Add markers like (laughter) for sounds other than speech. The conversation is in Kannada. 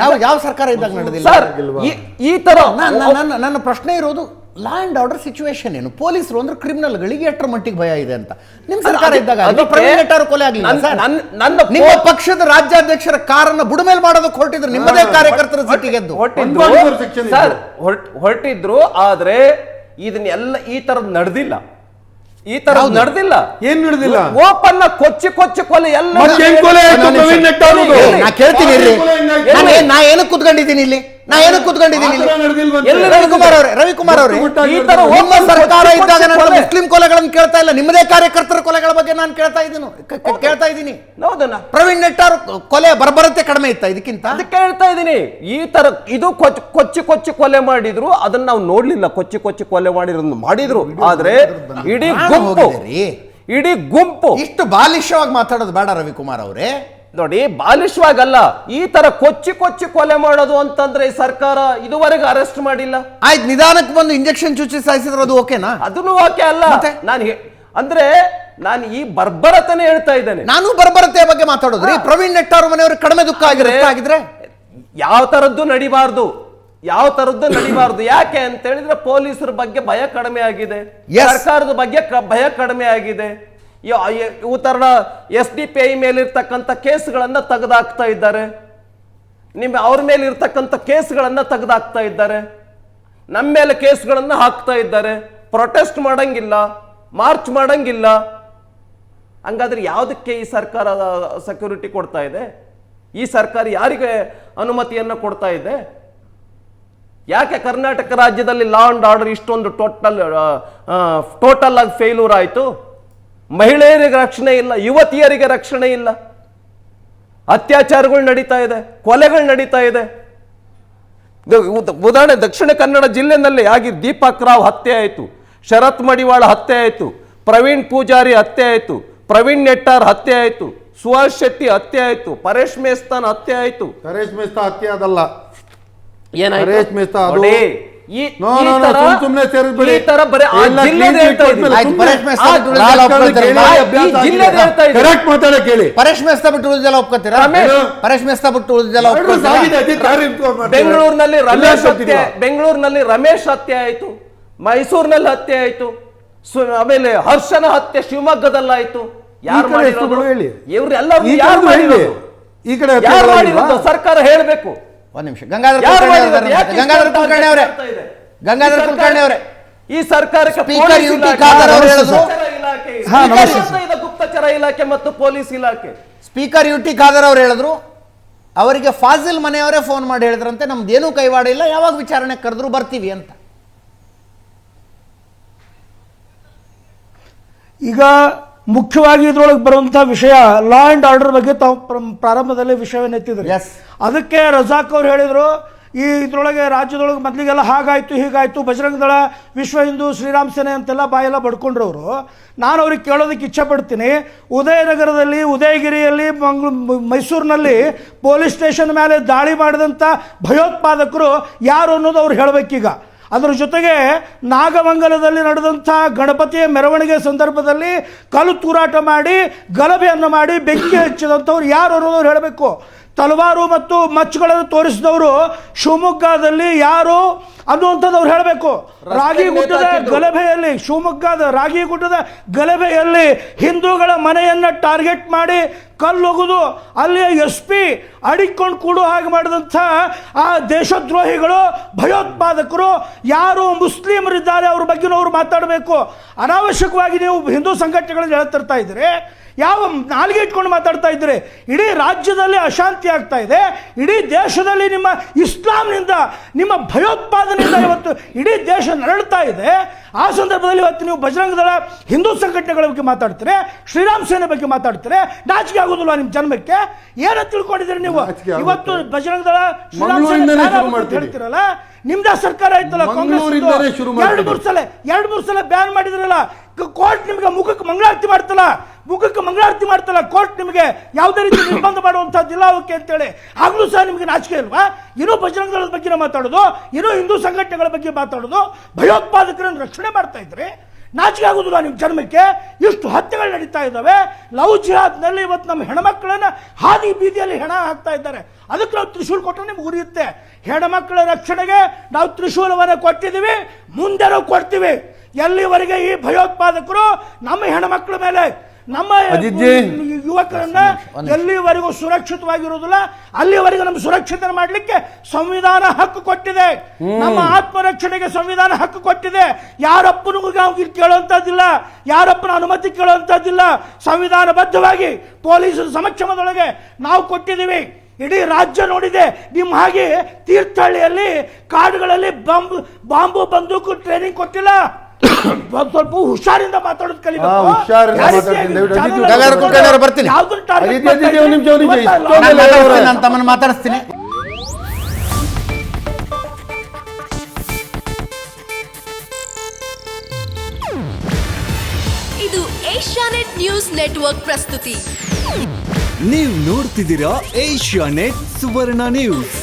ಯಾವ ಯಾವ ಸರ್ಕಾರ ಇದ್ದಾಗ ನಡೆದಿಲ್ಲ? ಸರ್ ಈ- ತರ ನನ್ನ ನನ್ನ ಪ್ರಶ್ನೆ ಇರೋದು ಲಾ ಅಂಡ್ ಆರ್ಡರ್ ಸಿಚುವೇಶನ್ ಏನು? ಪೊಲೀಸರು ಅಂದ್ರೆ ಕ್ರಿಮಿನಲ್ಗಳಿಗೆ ಎಷ್ಟರ ಮಟ್ಟಿಗೆ ಭಯ ಇದೆ ಅಂತ. ನಿಮ್ ಸರ್ಕಾರ ಇದ್ದಾಗ ಅದು ಕೊಲೆ ಆಗ್ಲಿಲ್ಲ ನನ್ನ- ಸರ್. ನನ್ನ- ನನ್ನ ನಿಮ್ಮ ಪಕ್ಷದ ರಾಜ್ಯಾಧ್ಯಕ್ಷರ ಕಾರನ್ನ ಬುಡಮೇಲೆ ಮಾಡೋದಕ್ಕೆ ಹೊರಟಿದ್ರು ನಿಮ್ಮದೇ ಕಾರ್ಯಕರ್ತರ ಸಿಟ್ಟಿಗೆದ್ದು ಹೊರಟಿದ್ರು. ಸರ್ ಹೊರಟಿದ್ರು ಆದ್ರೆ ಇದನ್ನೆಲ್ಲ ಈ ತರದ್ ನಡೆದಿಲ್ಲ. ಈ ತರ? ನಡೆದಿಲ್ಲ ಏನ್ ನಡೆದಿಲ್ಲ? ಓಪನ್ ಕೊಚ್ಚಿ ಕೊಚ್ಚಿ ಕೊಲೆ ಎಲ್ಲ ನಾ ಕೇಳ್ತೀನಿ ಇರ್ರಿ. ನಾನು ಏನ್- ನಾ ಏನಕ್ಕೆ ಕುತ್ಕೊಂಡಿದ್ದೀನಿ ಇಲ್ಲಿ ನಾ ಏನಕ್ಕೆ ಕೂತ್ಕೊಂಡಿದ್ದೀನಿ. ಎಲ್ಲಿ ರವಿಕುಮಾರ್ ಅವರೇ ರವಿಕುಮಾರ್ ಅವರೇ. ಈ ತರ ನಡೆದಿಲ್ಲ. ನಿಮ್ಮ ಸರ್ಕಾರ ಇದ್ದಾಗ ನಾನು ಮುಸ್ಲಿಂ ಕೊಲೆಗಳನ್ನು ಕೇಳ್ತಾ ಇಲ್ಲ. ನಿಮ್ಮದೇ ಕಾರ್ಯಕರ್ತರ ಕೊಲೆಗಳ ಬಗ್ಗೆ ನಾನು ಕೇಳ್ತಾ ಇದ್ದೀನಿ. ಕೇಳ್ತಾ ಇದ್ದೀನಿ. ಹೌದನ್ನ ಪ್ರವೀಣ್ ನೆಟ್ಟಾರ್ ಕೊಲೆ ಬರಬರತೆ ಕಡಿಮೆ ಇತ್ತ ಇದಕ್ಕಿಂತ? ಅದಕ್ಕೆ ಹೇಳ್ತಾ ಇದ್ದೀನಿ. ಈ ತರ ಇದು ಕೊಚ್ಚಿ ಕೊಚ್ಚಿ ಕೊಚ್ಚಿ ಕೊಲೆ ಮಾಡಿದ್ರು ಅದನ್ನ ನಾವು ನೋಡ್ಲಿಲ್ಲ. ಕೊಚ್ಚಿ ಕೊಚ್ಚಿ ಕೊಲೆ ಮಾಡಿರೋದು ಮಾಡಿದ್ರು. ಆದ್ರೆ ಇಡೀ ಗುಂಪು. ಇಡೀ ಗುಂಪು ಇಷ್ಟು ಬಾಲಿಷ್ಯವಾಗಿ ಮಾತಾಡೋದು ಬೇಡ ರವಿಕುಮಾರ್ ಅವರೇ. ನೋಡಿ ಬಾಲಿಶವಾಗಲ್ಲ ಈ ತರ ಕೊಚ್ಚಿ ಕೊಚ್ಚಿ ಕೊಲೆ ಮಾಡೋದು ಅಂತಂದ್ರೆ ಈ ಸರ್ಕಾರ ಇದುವರೆಗೂ ಅರೆಸ್ಟ್ ಮಾಡಿಲ್ಲ. ಆಯ್ತು ನಿಧಾನಕ್ಕೆ ಬಂದು ಇಂಜೆಕ್ಷನ್ ಚುಚ್ಚಿ ಸಾಯಿಸಿದ್ರೆ ಅದು ಓಕೆನಾ? ಅದನ್ನು ಓಕೆ ಅಲ್ಲ? ನಾನು ಅಂದ್ರೆ ನಾನು ಈ ಬರ್ಬರತನೇ ಹೇಳ್ತಾ ಇದ್ದೇನೆ. ನಾನು ಬರ್ಬರತೆಯ ಬಗ್ಗೆ ಮಾತಾಡೋದ್ರಿ? ಪ್ರವೀಣ್ ನೆಟ್ಟಾರು ಮನೆಯವರು ಕಡಿಮೆ ದುಃಖ ಆಗಿದ್ರೆ ಯಾವ ತರದ್ದು ನಡಿಬಾರ್ದು. ಯಾವ ತರದ್ದು ನಡಿಬಾರ್ದು. ಯಾಕೆ ಅಂತ ಹೇಳಿದ್ರೆ ಪೊಲೀಸರ ಬಗ್ಗೆ ಭಯ ಕಡಿಮೆ ಆಗಿದೆ. ಸರ್ಕಾರದ ಬಗ್ಗೆ ಭಯ ಕಡಿಮೆ ಆಗಿದೆ. ಈ- ಈ- ಇವು ತರ ಎಸ್ ಡಿ ಪಿ ಐ ಮೇಲೆ ಕೇಸ್ಗಳನ್ನು ಕೇಸ್ಗಳನ್ನ ತೆಗೆದಾಕ್ತಾ ಇದ್ದಾರೆ. ನಿಮ್ಮ ಅವ್ರ ಮೇಲೆ ಇರ್ತಕ್ಕಂಥ ಕೇಸ್ಗಳನ್ನ ತೆಗೆದಾಕ್ತಾ ಇದ್ದಾರೆ. ನಮ್ಮ ಮೇಲೆ ಕೇಸ್ಗಳನ್ನು ಹಾಕ್ತಾ ಇದ್ದಾರೆ. ಪ್ರೊಟೆಸ್ಟ್ ಮಾಡಂಗಿಲ್ಲ, ಮಾರ್ಚ್ ಮಾಡಂಗಿಲ್ಲ. ಹಂಗಾದ್ರೆ ಯಾವುದಕ್ಕೆ ಈ ಸರ್ಕಾರ ಸೆಕ್ಯೂರಿಟಿ ಕೊಡ್ತಾ ಇದೆ? ಈ ಸರ್ಕಾರ ಯಾರಿಗೆ ಅನುಮತಿಯನ್ನು ಕೊಡ್ತಾ ಇದೆ? ಯಾಕೆ ಕರ್ನಾಟಕ ರಾಜ್ಯದಲ್ಲಿ ಲಾ ಅಂಡ್ ಆರ್ಡರ್ ಇಷ್ಟೊಂದು ಟೋಟಲ್ ಟೋಟಲ್ ಆಗಿ ಫೇಲ್ಯೂರ್ ಆಯಿತು? ಮಹಿಳೆಯರಿಗೆ ರಕ್ಷಣೆ ಇಲ್ಲ ಯುವತಿಯರಿಗೆ ರಕ್ಷಣೆ ಇಲ್ಲ. ಅತ್ಯಾಚಾರಗಳು ನಡೀತಾ ಇದೆ ಕೊಲೆಗಳು ನಡೀತಾ ಇದೆ. ಉದಾಹರಣೆ ದಕ್ಷಿಣ ಕನ್ನಡ ಜಿಲ್ಲೆನಲ್ಲಿ ಆಗಿ ದೀಪಕ್ ರಾವ್ ಹತ್ಯೆ ಆಯಿತು ಶರತ್ ಮಡಿವಾಳ ಹತ್ಯೆ ಆಯಿತು ಪ್ರವೀಣ್ ಪೂಜಾರಿ ಹತ್ಯೆ ಆಯಿತು ಪ್ರವೀಣ್ ನೆಟ್ಟಾರ್ ಹತ್ಯೆ ಆಯಿತು ಸುಹಾಸ್ ಶೆಟ್ಟಿ ಹತ್ಯೆ ಆಯಿತು ಪರೇಶ್ ಮೇಸ್ತಾನ್ ಹತ್ಯೆ ಆಯಿತು. ಪರೇಶ್ ಮೇಸ್ತಾ ಹತ್ಯೆ ಅದಲ್ಲ ಏನಾಯ್ತು? ಈ ತರ- ಬರೀ ಆ ಹೇಳ್ತಾ ಆಯ್ತು, ಸುಮ್ನೆ ಪರೇಶ್ ಮೇಸ್ತ ಬಿಟ್ಟು ಉಳಿದೆಲ್ಲ. ಜಿಲ್ಲೆದು ಹೇಳ್ತಾ ಇದ್ದೀನಿ. ಪರೇಶ್ ಮೇಸ್ತಾ ಬಿಟ್ಟು ಒಪ್ಕೋತೀರಾ. ಪರೇಶ್ ಮೇಸ್ತ ಬಿಟ್ಟು ಉಳಿದೆಲ್ಲ? ಬೆಂಗಳೂರಿನಲ್ಲಿ ರಮೇಶ್? ಹತ್ಯೆ ಬೆಂಗಳೂರಿನಲ್ಲಿ ರಮೇಶ್ ಹತ್ಯೆ ಆಯ್ತು. ಮೈಸೂರಿನಲ್ಲಿ ಹತ್ಯೆ ಆಯ್ತು. ಸು- ಆಮೇಲೆ ಹರ್ಷನ ಹತ್ಯೆ ಶಿವಮೊಗ್ಗದಲ್ಲಾಯ್ತು ಯಾರು ಮಾಡಿರೋದು? ಹೇಳಿ. ಇವ್ರೆಲ್ಲ ಯಾರು ಮಾಡಿರೋದು? ಈ ಕಡೆ ಯಾರು ಮಾಡಿರೋದು? ಸರ್ಕಾರ ಹೇಳ್ಬೇಕು. ಒಂದ್ ನಿಮಿಷ. ಗಂಗಾಧರ ಗಂಗಾಧರ ಕುಲಕರ್ಣಿ ಅವರೇ? ಗಂಗಾಧರ ಈ ಸರ್ಕಾರ- ಕುಲಕರ್ಣಿ ಅವರೇ? ಈ ಸರ್ಕಾರಕ್ಕೆ. ಗುಪ್ತಚರ ಇಲಾಖೆ. ಇದೆ. ಹಾ, ನಮಸ್ತೆ ಸ್ಪೀಕರ್ ಗುಪ್ತಚರ ಇಲಾಖೆ ಮತ್ತು ಪೊಲೀಸ್ ಇಲಾಖೆ? ಸ್ಪೀಕರ್ ಯು ಟಿ ಖಾದರ್ ಅವ್ರು ಹೇಳಿದ್ರು ಅವರಿಗೆ ಫಾಜಿಲ್ ಮನೆಯವರೇ ಫೋನ್ ಮಾಡಿ ಹೇಳಿದ್ರಂತೆ ಏನೂ ಕೈವಾಡ ಇಲ್ಲ ಯಾವಾಗ ವಿಚಾರಣೆ ಕರೆದ್ರು ಬರ್ತೀವಿ ಅಂತ. ಈಗ ಮುಖ್ಯವಾಗಿ ಇದ್ರೊಳಗೆ ಬರುವಂತಹ ವಿಷಯ ಲಾ ಅಂಡ್ ಆರ್ಡರ್ ಬಗ್ಗೆ ತಾವು ಪ್ರ- ಪ್ರಾರಂಭದಲ್ಲಿ ವಿಷಯವನ್ನು ಎತ್ತಿದ್ರು. ಅದಕ್ಕೆ ರಜಾಕ್ ಅವ್ರು ಹೇಳಿದರು ಈ ಇದ್ರೊಳಗೆ ರಾಜ್ಯದೊಳಗೆ ಮೊದಲಿಗೆಲ್ಲ ಹಾಗಾಯ್ತು ಹೀಗಾಯ್ತು ಬಜರಂಗ ದಳ ವಿಶ್ವ ಹಿಂದೂ ಶ್ರೀರಾಮ್ ಸೇನೆ ಅಂತೆಲ್ಲ ಬಾಯೆಲ್ಲ ಬಡ್ಕೊಂಡ್ರವರು. ನಾನು ಅವ್ರಿಗೆ ಕೇಳೋದಕ್ಕೆ ಇಚ್ಛೆ ಪಡ್ತೀನಿ ಉದಯನಗರದಲ್ಲಿ ಉದಯಗಿರಿಯಲ್ಲಿ ಮಂಗ್ಳೂ ಮೈಸೂರಿನಲ್ಲಿ ಪೊಲೀಸ್ ಸ್ಟೇಷನ್ ಮೇಲೆ ದಾಳಿ ಮಾಡಿದಂಥ ಭಯೋತ್ಪಾದಕರು ಯಾರು ಅನ್ನೋದು ಅವ್ರು ಹೇಳಬೇಕೀಗ. ಅದರ ಜೊತೆಗೆ ನಾಗಮಂಗಲದಲ್ಲಿ ನಡೆದಂಥ ಗಣಪತಿಯ ಮೆರವಣಿಗೆ ಸಂದರ್ಭದಲ್ಲಿ ಕಲ್ಲು ತೂರಾಟ ಮಾಡಿ, ಗಲಭೆಯನ್ನು ಮಾಡಿ, ಬೆಂಕಿ ಹಚ್ಚಿದಂಥವ್ರು ಯಾರು ಅನ್ನೋದು ಹೇಳಬೇಕು. ತಲವಾರು ಮತ್ತು ಮಚ್ಚುಗಳನ್ನು ತೋರಿಸಿದವರು ಶಿವಮೊಗ್ಗದಲ್ಲಿ ಯಾರು? ಅನ್ನುವಂಥದ್ದು ಅವ್ರು ಹೇಳಬೇಕು. ರಾಗಿ ಗುಡ್ಡದ ಗಲಭೆಯಲ್ಲಿ ಶಿವಮೊಗ್ಗದ ರಾಗಿ ಗುಡ್ಡದ ಗಲಭೆಯಲ್ಲಿ ಹಿಂದೂಗಳ ಮನೆಯನ್ನು ಟಾರ್ಗೆಟ್ ಮಾಡಿ ಕಲ್ಲೊಗೆದು ಅಲ್ಲಿ ಎಸ್ ಪಿ ಅಡಿಕೊಂಡು ಕೂಡೋ ಹಾಗೆ ಮಾಡಿದಂಥ ಆ ದೇಶದ್ರೋಹಿಗಳು ಭಯೋತ್ಪಾದಕರು ಯಾರು ಮುಸ್ಲಿಮರಿದ್ದಾರೆ ಅವ್ರ ಬಗ್ಗೆ ಅವ್ರು ಮಾತಾಡಬೇಕು. ಅನಾವಶ್ಯಕವಾಗಿ ನೀವು ಹಿಂದೂ ಸಂಘಟನೆಗಳನ್ನು ಹೇಳ್ತಿರ್ತಾ ಇದ್ದೀರಿ. ಯಾವ ನಾಲ್ಗೆ ಇಟ್ಕೊಂಡು ಮಾತಾಡ್ತಾ ಇದ್ರಿ ಇಡೀ ರಾಜ್ಯದಲ್ಲಿ ಅಶಾಂತಿ ಆಗ್ತಾ ಇದೆ. ಇಡೀ ದೇಶದಲ್ಲಿ ನಿಮ್ಮ ಇಸ್ಲಾಂನಿಂದ ನಿಮ್ಮ ಇವತ್ತು ಇಡೀ ದೇಶ ನರಳ್ತಾ ಇದೆ ಆ ಸಂದರ್ಭದಲ್ಲಿ ಇವತ್ತು ನೀವು ಬಜರಂಗ ದಳ ಹಿಂದೂ ಸಂಘಟನೆಗಳ ಬಗ್ಗೆ ಮಾತಾಡ್ತೀರಿ ಶ್ರೀರಾಮ್ ಸೇನೆ ಬಗ್ಗೆ ಮಾತಾಡ್ತೀರಿ ನಾಚಿಕೆ ಆಗೋದಿಲ್ಲ ನಿಮ್ಮ ಜನ್ಮಕ್ಕೆ ಏನ ತಿಳ್ಕೊಂಡಿದ್ದೀರಿ ನೀವು. ಇವತ್ತು ಬಜರಂಗ ದಳ ಶ್ರೀರಾಮ್ ಸೇನೆ. ಹೇಳ್ತೀರಲ್ಲ ನಿಮ್ದೇ ಸರ್ಕಾರ ಆಯ್ತಲ್ಲ ಮಂಗಳೂರಿಂದಲೇ ಕಾಂಗ್ರೆಸ್ ಶುರು ಎರಡು. ಮೂರು ಸಲ ಎರಡು ಮೂರು ಸಲ ಬ್ಯಾನ್ ಮಾಡಿದ್ರಲ್ಲ ಕೋರ್ಟ್ ನಿಮಗೆ ಮುಖಕ್ಕೆ ಮಂಗಳಾರತಿ ಮಾಡ್ತಲ್ಲ ಮುಖಕ್ಕೆ ಮಂಗಳಾರತಿ ಮಾಡ್ತಲ್ಲ ಕೋರ್ಟ್ ನಿಮಗೆ ಯಾವುದೇ ರೀತಿ ನಿರ್ಬಂಧ ಮಾಡುವಂಥದ್ದಿಲ್ಲ ಅವಕ್ಕೆ ಅಂತೇಳಿ. ಆಗಲೂ ಸಹ ನಿಮಗೆ ನಾಚಿಕೆ ಇಲ್ವಾ ಇರೋ ಬಜರಂಗ ದಳದ ಬಗ್ಗೆ ಮಾತಾಡೋದು ಏನೋ ಹಿಂದೂ ಸಂಘಟನೆಗಳ ಬಗ್ಗೆ ಮಾತಾಡೋದು ಭಯೋತ್ಪಾದಕರನ್ನು ರಕ್ಷಣೆ ಮಾಡ್ತಾ ಇದ್ರಿ. ನಾಚಿಕೆ ಆಗೋದಿಲ್ಲ ನಿಮ್ಮ ಜನ್ಮಕ್ಕೆ. ಇಷ್ಟು ಹತ್ಯೆಗಳು ನಡೀತಾ ಇದ್ದಾವೆ. ಲವ್ ಜಿಹಾದ್ನಲ್ಲಿ ಇವತ್ತು ನಮ್ಮ ಹೆಣ್ಮಕ್ಳನ್ನ ಹಾದಿ ಬೀದಿಯಲ್ಲಿ ಹೆಣ ಹಾಕ್ತಾ ಇದ್ದಾರೆ. ಅದಕ್ಕೆ ನಾವು ತ್ರಿಶೂಲ್ ಕೊಟ್ಟರೆ ನಿಮ್ಗೆ ಉರಿಯುತ್ತೆ. ಹೆಣ್ಮಕ್ಳ ರಕ್ಷಣೆಗೆ ನಾವು ತ್ರಿಶೂಲವನ್ನು ಕೊಟ್ಟಿದ್ದೀವಿ. ಮುಂದೆನೂ ಕೊಡ್ತೀವಿ. ಎಲ್ಲಿವರೆಗೆ ಈ ಭಯೋತ್ಪಾದಕರು ನಮ್ಮ ಹೆಣ್ಮಕ್ಳ ಮೇಲೆ ನಮ್ಮ. ಯುವಕರನ್ನ ಎಲ್ಲಿವರೆಗೂ ಸುರಕ್ಷಿತವಾಗಿರುವುದಿಲ್ಲ ಅಲ್ಲಿವರೆಗೂ ನಮ್ಮ ಸುರಕ್ಷಿತ ಮಾಡಲಿಕ್ಕೆ ಸಂವಿಧಾನ ಹಕ್ಕು ಕೊಟ್ಟಿದೆ. ನಮ್ಮ ಆತ್ಮರಕ್ಷಣೆಗೆ ಸಂವಿಧಾನ ಹಕ್ಕು ಕೊಟ್ಟಿದೆ. ಯಾರಪ್ಪನಿಗೂ ನಾವು ಇಲ್ಲಿ ಯಾರಪ್ಪನ ಅನುಮತಿ ಕೇಳುವಂತದ್ದಿಲ್ಲ ಸಂವಿಧಾನಬದ್ಧವಾಗಿ ಪೊಲೀಸರ ಸಮಕ್ಷಮದೊಳಗೆ ನಾವು ಕೊಟ್ಟಿದ್ದೀವಿ. ಇಡೀ ರಾಜ್ಯ ನೋಡಿದೆ. ನಿಮ್ಮ ಹಾಗೆ ತೀರ್ಥಹಳ್ಳಿಯಲ್ಲಿ ಕಾಡುಗಳಲ್ಲಿ ಬಾಂಬ್ ಬಾಂಬು ಬಂದೂಕು ಟ್ರೈನಿಂಗ್ ಕೊಟ್ಟಿಲ್ಲ. (coughs) ಸ್ವಲ್ಪ ಹುಷಾರಿಂದ ಮಾತಾಡೋದು ಕಲಿಬೇಕು ಹಾ, ಹುಷಾರಿಂದ ಮಾತಾಡ್ತೀನಿ, ದಯವಿಟ್ಟು ಅಜಿತ್ ಬರ್ತೀನಿ. ಯಾವ್ದನ್ನ target ಅಜಿತ್ ಅಜಿತ್ ಮಾಡ್ತಾ ಒಂದ್ ನಿಮಿಷ, ನಿಮಿಷ, ಇದ್ದೀವಿ? ಇಷ್ಟೊಂದು ನಾನು ಎಲ್ಲ ಮಾತಾಡ್ತೀನಿ ಅವರೇ. ನಾನು ತಮ್ಮನ್ನು ಮಾತಾಡಿಸ್ತೀನಿ ಇದು ಏಷ್ಯಾನೆಟ್ ನ್ಯೂಸ್ ನೆಟ್ವರ್ಕ್ ಪ್ರಸ್ತುತಿ ನೀವು ನೋಡ್ತಿದ್ದೀರಾ ಏಷ್ಯಾ ನೆಟ್ ಸುವರ್ಣ ನ್ಯೂಸ್